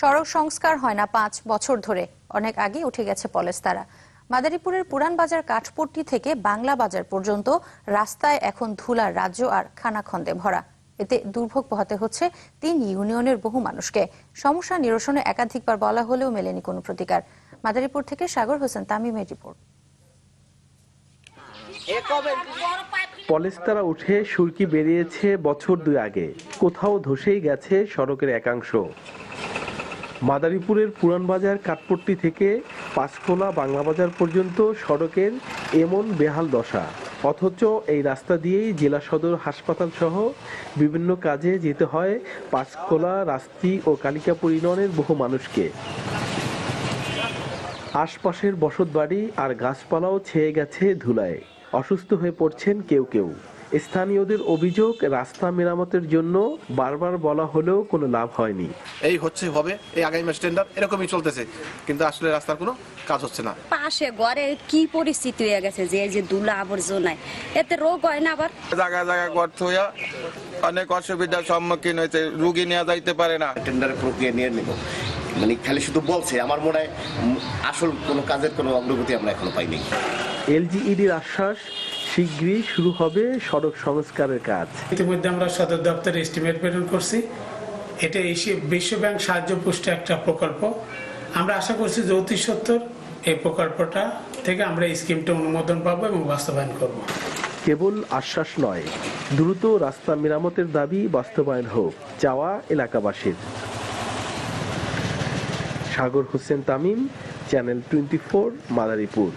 সড়ক সংস্কার হয় না পাঁচ বছর ধরে। অনেক আগে উঠে গেছে পলেস্তারা মাদারীপুরের পুরান বাজার কাঠপট্টি থেকে বাংলা বাজার পর্যন্ত রাস্তায় এখন ধুলার রাজ্য আর খানাখন্দে ভরা। এতে দুর্ভোগ পোহাতে হচ্ছে তিন ইউনিয়নের বহু মানুষকে। সমস্যা নিরসনে একাধিকবার বলা হলেও মেলেনি কোনো প্রতিকার। মাদারীপুর থেকে সাগর হোসেন, তামিমের রিপোর্ট। পলেস্তারা উঠে সুরকি বেরিয়েছে বছর দুই আগে। কোথাও ধসেই গেছে সড়কের একাংশ। মাদারীপুরের পুরান বাজার কাঠপট্টি থেকে পাঁচখোলা বাংলা বাজার পর্যন্ত সড়কের এমন বেহাল দশা। অথচ এই রাস্তা দিয়েই জেলা সদর হাসপাতাল সহ বিভিন্ন কাজে যেতে হয় পাঁচখোলা রাস্তি ও কালিকাপুর ইউনিয়নের বহু মানুষকে। আশপাশের বসতবাড়ি আর গাছপালাও ছেয়ে গেছে ধুলায়। অসুস্থ হয়ে পড়ছেন কেউ কেউ। স্থানীয়দের অভিযোগ রাস্তা মেরামতের জন্য বারবার বলা হলেও কোনো লাভ হয়নি। এই হচ্ছে হবে। এই আগামী মাস টেন্ডার এরকমই চলতেছে। কিন্তু আসলে রাস্তার কোনো কাজ হচ্ছে না। পাশে ঘরে কি পরিস্থিতি হয়ে গেছে যে এই যে দুলা আবর্জনায়? এতে রোগ হয় না আবার? জায়গায় জায়গায় গর্ত হইয়া অনেক অসুবিধার সম্মুখীন হয়েছে। রুগী নেওয়া যাইতে পারে না। টেন্ডারের প্রক্রিয়া নিয়ে নেব। মানে খালি শুধু বলছে আমার মনে হয় আসল কোনো কাজের কোনো অগ্রগতি আমরা এখনও পাইনি। এলজিইডির আশ্বাস শীঘ্রই শুরু হবে সড়ক সংস্কারের কাজ। ইতিমধ্যে আমরা সদর দপ্তরে এস্টিমেট প্রেরণ করছি। এটা এশিয়া বিশ্ব ব্যাংক সাহায্য পুষ্ট একটা প্রকল্প। আমরা আশা করছি যে অতি সত্তর এই প্রকল্পটা থেকে আমরা এই স্কিমটা অনুমোদন পাবো এবং বাস্তবায়ন করব। কেবল আশ্বাস নয় দ্রুত রাস্তা মেরামতের দাবি বাস্তবায়ন হোক চাওয়া এলাকাবাসীর। Sagar Hossain Tamim channel twenty four Madaripur.